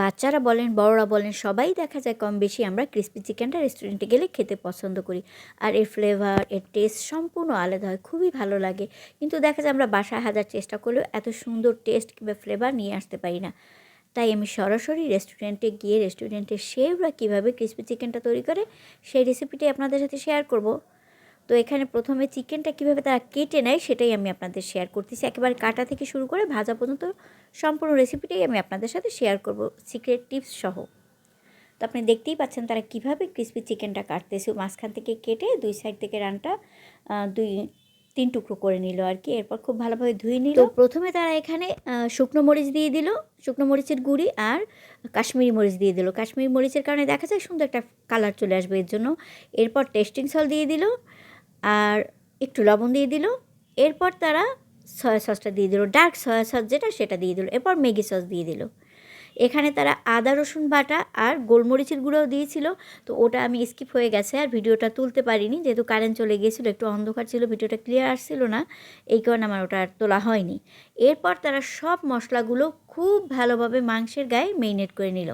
বাচ্চারা বলেন, বড়রা বলেন, সবাই দেখা যায় কম বেশি আমরা ক্রিস্পি চিকেনটা রেস্টুরেন্টে গেলে খেতে পছন্দ করি। আর এর ফ্লেভার এর টেস্ট সম্পূর্ণ আলাদা হয়, খুবই ভালো লাগে। কিন্তু দেখা যায় আমরা বাসায় হাজার চেষ্টা করলেও এত সুন্দর টেস্ট কিংবা ফ্লেভার নিয়ে আসতে পারি না। তাই আমি সরাসরি রেস্টুরেন্টে গিয়ে রেস্টুরেন্টের শেফরা কীভাবে ক্রিস্পি চিকেনটা তৈরি করে, সেই রেসিপিটি আপনাদের সাথে শেয়ার করব। তো এখানে প্রথমে চিকেনটা কীভাবে তারা কেটে নেয় সেটাই আমি আপনাদের শেয়ার করতেছি। একেবারে কাটা থেকে শুরু করে ভাজা পর্যন্ত সম্পূর্ণ রেসিপিটাই আমি আপনাদের সাথে শেয়ার করব সিক্রেট টিপস সহ। তো আপনি দেখতেই পাচ্ছেন তারা কীভাবে ক্রিস্পি চিকেনটা কাটতেছে। মাঝখান থেকে কেটে দুই সাইড থেকে রানটা দুই, তিন টুকরো করে নিল আর কি। এরপর খুব ভালোভাবে ধুয়ে নিল। প্রথমে তারা এখানে শুকনো মরিচ দিয়ে দিল, শুকনো মরিচের গুঁড়ি আর কাশ্মীরি মরিচ দিয়ে দিল। কাশ্মীরি মরিচের কারণে দেখা যায় সুন্দর একটা কালার চলে আসবে এর জন্য। এরপর টেস্টিং সল দিয়ে দিল। আর একটু লবণ দিয়ে দিল। এরপর তারা সয়া সসটা দিয়ে দিল। ডার্ক সয়া সস যেটা, সেটা দিয়ে দিল। এরপর ম্যাগি সস দিয়ে দিল। এখানে তারা আদা, রসুন বাটা আর গোলমরিচের গুঁড়োও দিয়েছিল। তো ওটা আমি স্কিপ হয়ে গেছে আর ভিডিওটা তুলতে পারিনি। যেহেতু কারেন্ট চলে গিয়েছিল, একটু অন্ধকার ছিল, ভিডিওটা ক্লিয়ার আসছিল না। এই কারণে আমার ওটা আর তোলা হয়নি। এরপর তারা সব মশলাগুলো খুব ভালোভাবে মাংসের গায়ে মেরিনেট করে নিল।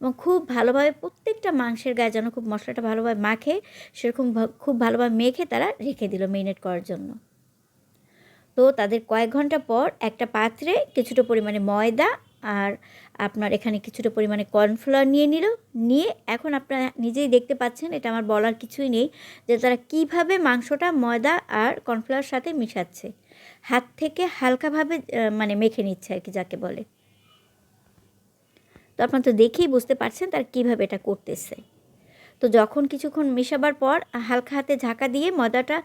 এবং খুব ভালোভাবে প্রত্যেকটা মাংসের গায়ে যেন খুব মশলাটা ভালোভাবে মাখে, সেরকম খুব ভালোভাবে মেখে তারা রেখে দিল মেরিনেট করার জন্য। তো তাদের কয়েক ঘণ্টা পর একটা পাত্রে কিছুটা পরিমাণে ময়দা আর আপনার এখানে কিছুটা পরিমাণে কর্নফ্লাওয়ার নিয়ে নিল। নিয়ে এখন আপনারা নিজেই দেখতে পাচ্ছেন, এটা আমার বলার কিছুই নেই, যে তারা কীভাবে মাংসটা ময়দা আর কর্নফ্লাওয়ার সাথে মিশাচ্ছে। হাত থেকে হালকাভাবে মানে মেখে নিচ্ছে আর কি যাকে বলে। তো আপনারা তো দেখেই বুঝতে পারছেন তার কীভাবে এটা করতেছে। তো যখন কিছুক্ষণ মেশাবার পর হালকা হাতে ঝাঁকা দিয়ে ময়দাটা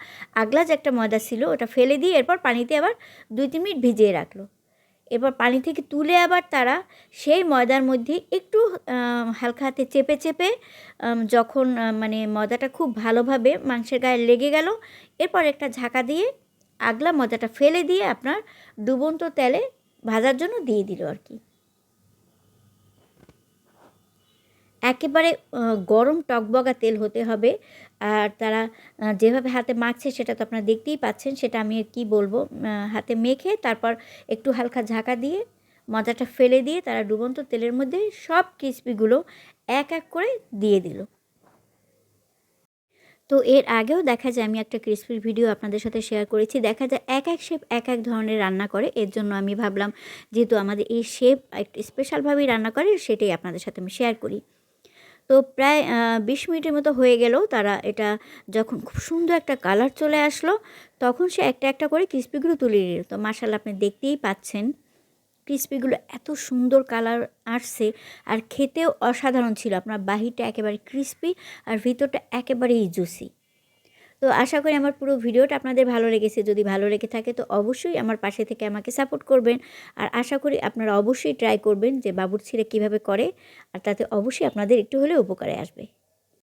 আগলা যে একটা ময়দা ছিল, ওটা ফেলে দিয়ে এরপর পানিতে আবার দুই তিন মিনিট ভিজিয়ে রাখল। এরপর পানি থেকে তুলে আবার তারা সেই ময়দার মধ্যে একটু হালকা হাতে চেপে চেপে যখন মানে ময়দাটা খুব ভালোভাবে মাংসের গায়ে লেগে গেল, এরপর একটা ঝাঁকা দিয়ে আগলা ময়দাটা ফেলে দিয়ে আপনার ডুবন্ত তেলে ভাজার জন্য দিয়ে দিল আর কি। একেবারে গরম টকবগা তেল হতে হবে। আর তারা যেভাবে হাতে মাখছে সেটা তো আপনারা দেখতেই পাচ্ছেন, সেটা আমি আর কি বলব। হাতে মেখে তারপর একটু হালকা ঝাঁকা দিয়ে, মজাটা ফেলে দিয়ে তারা ডুবন্ত তেলের মধ্যে সব ক্রিসপিগুলো এক এক করে দিয়ে দিল। তো এর আগেও দেখা যায়, আমি একটা ক্রিসপির ভিডিও আপনাদের সাথে শেয়ার করেছি। দেখা যায় এক এক শেপ, এক এক ধরনের রান্না করে। এর জন্য আমি ভাবলাম, যেহেতু আমাদের এই শেপ একটু স্পেশালভাবেই রান্না করে, সেটাই আপনাদের সাথে আমি শেয়ার করি। তো প্রায় বিশ মিনিটের মতো হয়ে গেল তারা এটা যখন খুব সুন্দর একটা কালার চলে আসলো, তখন সে একটা একটা করে ক্রিসপিগুলো তুলে নিল। তো মার্শাল আপনি দেখতেই পাচ্ছেন, ক্রিসপিগুলো এত সুন্দর কালার আসছে আর খেতেও অসাধারণ ছিল। আপনার বাহিরটা একেবারে ক্রিসপি আর ভিতরটা একেবারেই জুসি। তো আশা করি আমার পুরো ভিডিওটা আপনাদের ভালো লেগেছে। যদি ভালো লেগে থাকে তো অবশ্যই আমার পাশে থেকে আমাকে সাপোর্ট করবেন। আর আশা করি আপনারা অবশ্যই ট্রাই করবেন যে বাবুর ছিঁড়ে কীভাবে করে, আর তাতে অবশ্যই আপনাদের একটু হলেও উপকারে আসবে।